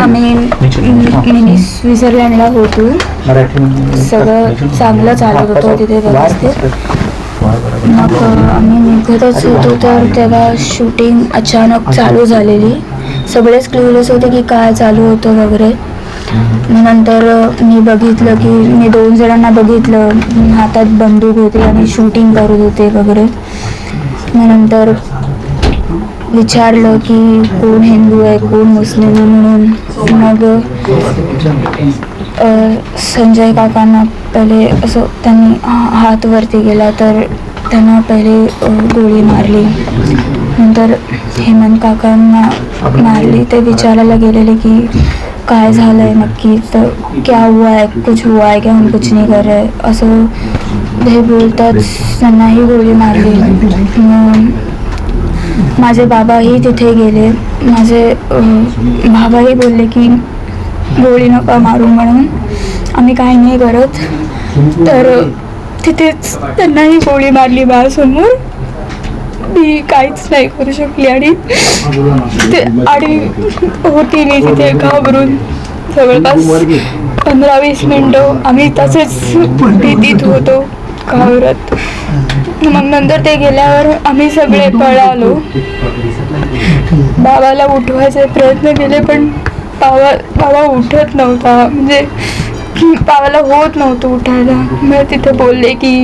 आम्ही स्वित्झर्लंडला होतो. सगळं चांगलं चालत होतं तिथे व्यवस्थित मग आम्ही निघतच होतो तर तेव्हा शूटिंग अचानक चालू झालेली. सगळेच क्लिअरच होते की काय चालू होतं वगैरे. मग नंतर मी बघितलं की मी दोन जणांना बघितलं. हातात बंदूक होते आणि शूटिंग करत होते वगैरे. मग नंतर विचारलं की कोण हिंदू आहे कोण मुस्लिम आहे म्हणून. मग संजय काकांना पहिले असं त्यांनी हात वरती गेला तर त्यांना पहिले गोळी मारली. नंतर हेमंत काकांना मारली. ते विचारायला गेलेले की काय झालं आहे नक्की? तर क्या हुआ है? कुछ हुआ है क्या? हम कुछ नाही कर रहे. असं हे बोलतात त्यांनाही गोळी मारली. माझे बाबाही तिथे गेले. माझे बाबाही बोलले की गोळी नका मारू म्हणून. आम्ही काही नाही करत. तर तिथेच त्यांनाही गोळी मारली बाळसमोर मी काहीच नाही करू शकली आणि ते आणि होती मी तिथे घाबरून. जवळपास पंधरा वीस मिनटं आम्ही तसेच भीतीत होतो. घाबरत मग नंतर ते गेल्यावर आम्ही सगळे पळालो. बाबाला उठवायचे प्रयत्न केले, पण बाबा बाबा उठत नव्हता. म्हणजे बाबाला होत नव्हतं उठायला. मग तिथे बोलले की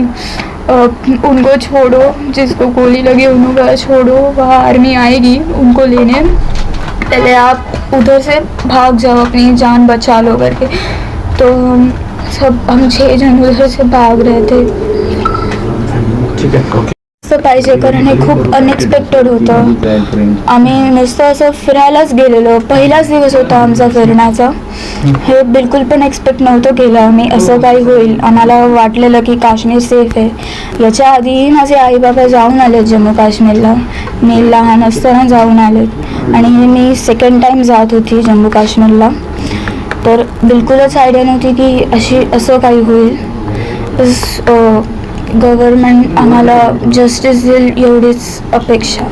उनको छोड़ो. जिसको गोली लगी उनको छोड़ो. वहाँ आर्मी आएगी उनको लेने. पहले आप उधर से भाग जाओ, अपनी जान बचा लो करके. तो सब, हम छः जन उधर से भाग रहे थे. ठीक आहे ओके असं पाहिजे कारण हे खूप अनएक्सपेक्टेड होतं. आम्ही नुसतं असं फिरायलाच गेलेलो. पहिलाच दिवस होता आमचा फिरण्याचा. हे बिलकुल पण एक्सपेक्ट नव्हतं केलं आम्ही. असं काही होईल. आम्हाला वाटलेलं की काश्मीर सेफ आहे. याच्या आधीही माझे आई बाबा जाऊन आले जम्मू काश्मीरला. मी लहान असताना जाऊन आले. आणि मी सेकंड टाईम जात होती जम्मू काश्मीरला. तर बिलकुलच आयडिया नव्हती की अशी असं काही होईल. गव्हर्मेंट आम्हाला जस्टिस देईल एवढीच अपेक्षा